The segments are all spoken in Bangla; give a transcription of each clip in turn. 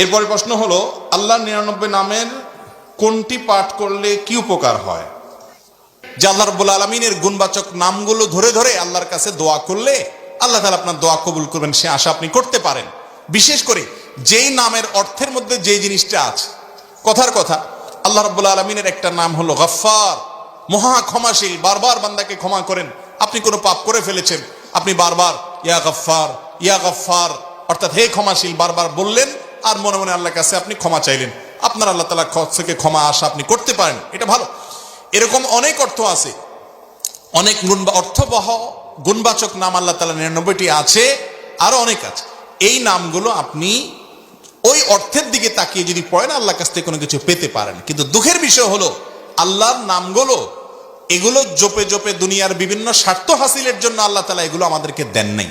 এরপরে প্রশ্ন হলো, আল্লাহর নিরানব্বই নামের কোনটি পাঠ করলে কি উপকার হয়? যে আল্লাহ রব্বুল আলমিনের গুণবাচক নামগুলো ধরে ধরে আল্লাহর কাছে দোয়া করলে আল্লাহ তালা আপনার দোয়া কবুল করবেন, সে আশা আপনি করতে পারেন। বিশেষ করে যেই নামের অর্থের মধ্যে যে জিনিসটা আছে। কথার কথা, আল্লাহ রব্বুল আলমিনের একটা নাম হলো গফ্ফার। মহা ক্ষমাশীল, বারবার বান্দাকে ক্ষমা করেন। আপনি কোনো পাপ করে ফেলেছেন, আপনি বারবার, ইয়া গফ্ফার ইয়া গফ্ফার, অর্থাৎ হে ক্ষমাশীল, বারবার বললেন আর মনে মনে আল্লাহর কাছে আপনি ক্ষমা চাইলেন। আপনার আল্লাহ তালা থেকে ক্ষমা আশা আপনি করতে পারেন? এটা ভালো। এরকম অনেক অর্থ আছে। অনেক গুণ অর্থবহ গুণবাচক নাম আল্লাহ তালা নিরানব্বইটি আছে, আরও অনেক আছে। এই নামগুলো আপনি ওই অর্থের দিকে তাকিয়ে যদি পড়েন, আল্লাহর কাছ থেকে কোনো কিছু পেতে পারেন। কিন্তু দুঃখের বিষয় হলো, আল্লাহর নামগুলো, এগুলো জোপে জোপে দুনিয়ার বিভিন্ন স্বার্থ হাসিলের জন্য আল্লাহ তালা এগুলো আমাদেরকে দেন নাই।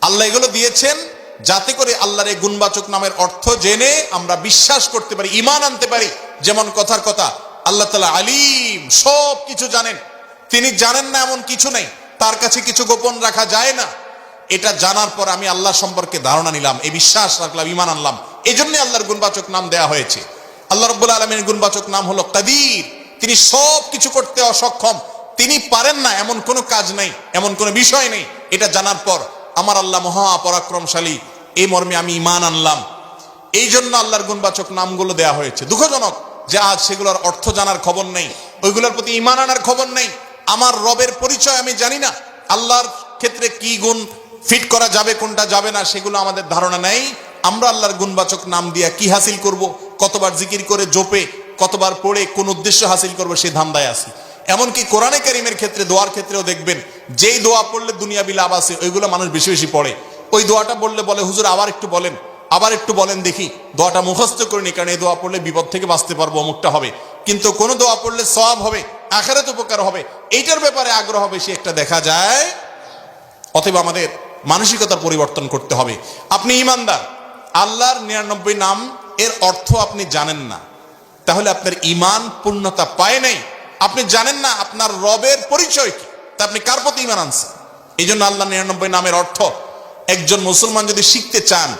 আল্লাহ এগুলো দিয়েছেন যাতে করে আল্লাহর এই গুণবাচক নামের অর্থ জেনে আমরা বিশ্বাস করতে পারি ইমান আনতে পারি। যেমন কথার কথা, আল্লাহ তালা আলিম, সব কিছু জানেন। তিনি জানেন না এমন কিছু নেই। তার কাছে কিছু গোপন রাখা যায় না। এটা জানার পর আমি আল্লাহ সম্পর্কে ধারণা নিলাম, এই বিশ্বাস রাখলাম ইমান আনলাম। এই জন্য আল্লাহর গুণবাচক নাম দেয়া হয়েছে। আল্লাহ রব্বুল আলমীর গুণবাচক নাম হলো কাদির। তিনি সব কিছু করতে অসক্ষম। তিনি পারেন না এমন কোনো কাজ নেই, এমন কোনো বিষয় নেই। এটা জানার পর আমার আল্লাহ মহা পরাক্রমশালী এই মর্মে আমি ইমান আনলাম। এই জন্য আল্লাহর গুণবাচক নামগুলো দেয়া হয়েছে। দুঃখজনক যে আজ সেগুলোর অর্থ জানার খবর নেই, ওইগুলোর প্রতি ইমান আনার খবর নেই। আমার রবের পরিচয় আমি জানি না, আল্লাহর ক্ষেত্রে কি গুণ ফিট করা যাবে, কোনটা যাবে না, সেগুলো আমাদের ধারণা নেই। আমরা আল্লাহর গুণবাচক নাম দিয়া কি হাসিল করব, কতবার জিকির করে জোপে, কতবার পড়ে, কোন উদ্দেশ্য হাসিল করব, সে ধান্দায় আসি এমনকি কোরআনে কারিমের ক্ষেত্রে, দোয়ার ক্ষেত্রেও দেখবেন, যেই দোয়া পড়লে দুনিয়াবি লাভ আছে, ওইগুলো মানুষ বেশি বেশি পড়ে। ওই দোয়াটা বললে বলে, হুজুর, আবার একটু বলেন, আবার একটু বলেন দেখি। দোয়াটা মুখস্থ করিনি কারণ এই দোয়া পড়লে বিপদ থেকে বাঁচতে পারব, অমুকটা হবে। কিন্তু কোনো দোয়া পড়লে সব হবে, আখেরাত উপকার হবে। এইটার ব্যাপারে আগ্রহ বেশি একটা দেখা যায়। অতএব আমাদের মানসিকতার পরিবর্তন করতে হবে। আপনি ইমানদার, আল্লাহর নিরানব্বই নাম, এর অর্থ আপনি জানেন না। তাহলে আপনার ইমান পূর্ণতা পায় নাই। আপনি জানেন না আপনার রবের পরিচয় কি, তা আপনি কার প্রতি ইমান আনছেন? এই জন্য আল্লাহ নিরানব্বই নামের অর্থ একজন মুসলমান যদি শিখতে চান,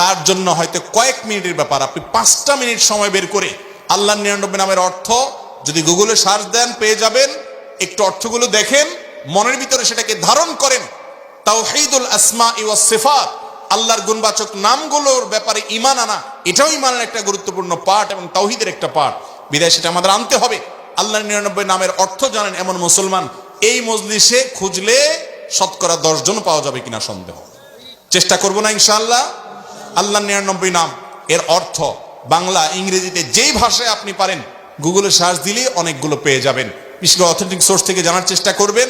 তার জন্য হয়তো কয়েক মিনিটের ব্যাপার। আপনি পাঁচটা মিনিট সময় বের করে আল্লাহ নিরানব্বই নামের অর্থ যদি গুগলে সার্চ দেন, পেয়ে যাবেন। একটু অর্থগুলো দেখেন, মনের ভিতরে সেটাকে ধারণ করেন। তাওহীদুল আসমা ইওয়াস সিফাত, আল্লাহর গুণবাচক নামগুলোর ব্যাপারে ইমান আনা, এটাও ইমানের একটা গুরুত্বপূর্ণ পার্ট এবং তাওহিদের একটা পার্ট বিদায় সেটা আমাদের আনতে হবে। আল্লাহর নিরানব্বই নামের অর্থ জানেন এমন মুসলমান, এই মজলিসে খুঁজলে শতকরা দশজন পাওয়া যাবে কিনা সন্দেহ। চেষ্টা করব না ইনশাআল্লাহ। আল্লাহ নিরানব্বই নাম। এর অর্থ, বাংলা, ইংরেজিতে যেই ভাষায় আপনি পারেন গুগলে সার্চ দিলে অনেকগুলো পেয়ে যাবেন। বিশেষ করে অথেন্টিক সোর্স থেকে জানার চেষ্টা করবেন।